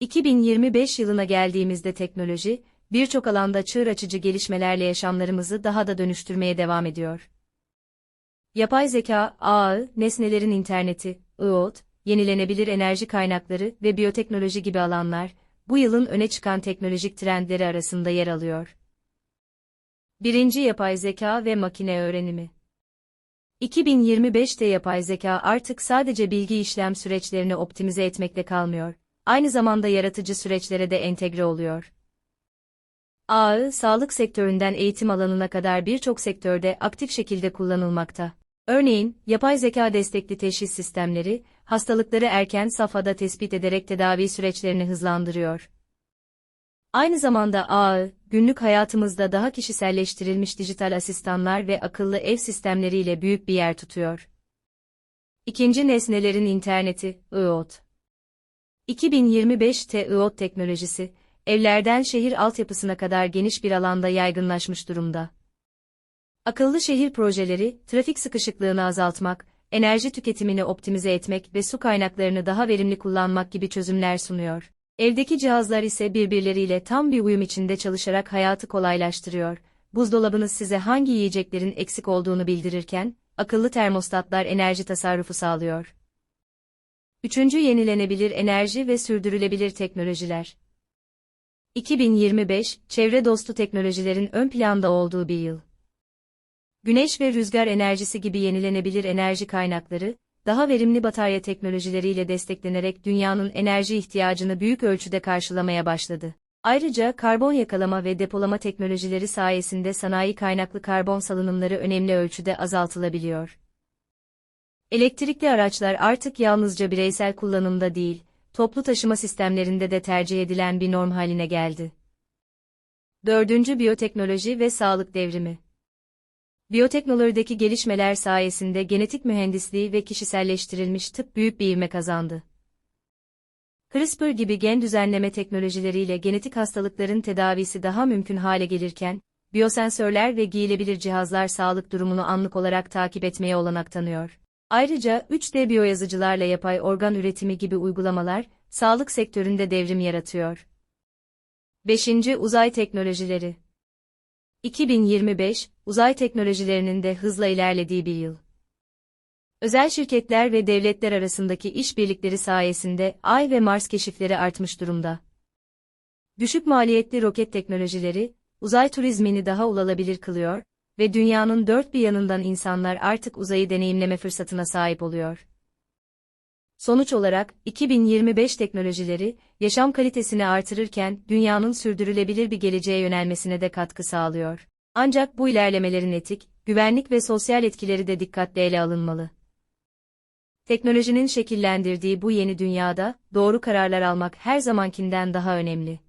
2025 yılına geldiğimizde teknoloji, birçok alanda çığır açıcı gelişmelerle yaşamlarımızı daha da dönüştürmeye devam ediyor. Yapay zeka, ağı, nesnelerin interneti, IoT, yenilenebilir enerji kaynakları ve biyoteknoloji gibi alanlar, bu yılın öne çıkan teknolojik trendleri arasında yer alıyor. Birinci yapay zeka ve makine öğrenimi. 2025'te yapay zeka artık sadece bilgi işlem süreçlerini optimize etmekle kalmıyor, aynı zamanda yaratıcı süreçlere de entegre oluyor. Ağı, sağlık sektöründen eğitim alanına kadar birçok sektörde aktif şekilde kullanılmakta. Örneğin, yapay zeka destekli teşhis sistemleri, hastalıkları erken safhada tespit ederek tedavi süreçlerini hızlandırıyor. Aynı zamanda ağı, günlük hayatımızda daha kişiselleştirilmiş dijital asistanlar ve akıllı ev sistemleriyle büyük bir yer tutuyor. İkinci nesnelerin interneti, IoT. 2025'te IoT teknolojisi, evlerden şehir altyapısına kadar geniş bir alanda yaygınlaşmış durumda. Akıllı şehir projeleri, trafik sıkışıklığını azaltmak, enerji tüketimini optimize etmek ve su kaynaklarını daha verimli kullanmak gibi çözümler sunuyor. Evdeki cihazlar ise birbirleriyle tam bir uyum içinde çalışarak hayatı kolaylaştırıyor. Buzdolabınız size hangi yiyeceklerin eksik olduğunu bildirirken, akıllı termostatlar enerji tasarrufu sağlıyor. Üçüncü yenilenebilir enerji ve sürdürülebilir teknolojiler. 2025, çevre dostu teknolojilerin ön planda olduğu bir yıl. Güneş ve rüzgar enerjisi gibi yenilenebilir enerji kaynakları, daha verimli batarya teknolojileriyle desteklenerek dünyanın enerji ihtiyacını büyük ölçüde karşılamaya başladı. Ayrıca karbon yakalama ve depolama teknolojileri sayesinde sanayi kaynaklı karbon salınımları önemli ölçüde azaltılabiliyor. Elektrikli araçlar artık yalnızca bireysel kullanımda değil, toplu taşıma sistemlerinde de tercih edilen bir norm haline geldi. Dördüncü biyoteknoloji ve sağlık devrimi. Biyoteknolojideki gelişmeler sayesinde genetik mühendisliği ve kişiselleştirilmiş tıp büyük bir ivme kazandı. CRISPR gibi gen düzenleme teknolojileriyle genetik hastalıkların tedavisi daha mümkün hale gelirken, biyosensörler ve giyilebilir cihazlar sağlık durumunu anlık olarak takip etmeye olanak tanıyor. Ayrıca 3D biyoyazıcılarla yapay organ üretimi gibi uygulamalar, sağlık sektöründe devrim yaratıyor. 5. Uzay teknolojileri 2025, uzay teknolojilerinin de hızla ilerlediği bir yıl. Özel şirketler ve devletler arasındaki işbirlikleri sayesinde Ay ve Mars keşifleri artmış durumda. Düşük maliyetli roket teknolojileri, uzay turizmini daha ulaşılabilir kılıyor ve dünyanın dört bir yanından insanlar artık uzayı deneyimleme fırsatına sahip oluyor. Sonuç olarak, 2025 teknolojileri, yaşam kalitesini artırırken, dünyanın sürdürülebilir bir geleceğe yönelmesine de katkı sağlıyor. Ancak bu ilerlemelerin etik, güvenlik ve sosyal etkileri de dikkatle ele alınmalı. Teknolojinin şekillendirdiği bu yeni dünyada, doğru kararlar almak her zamankinden daha önemli.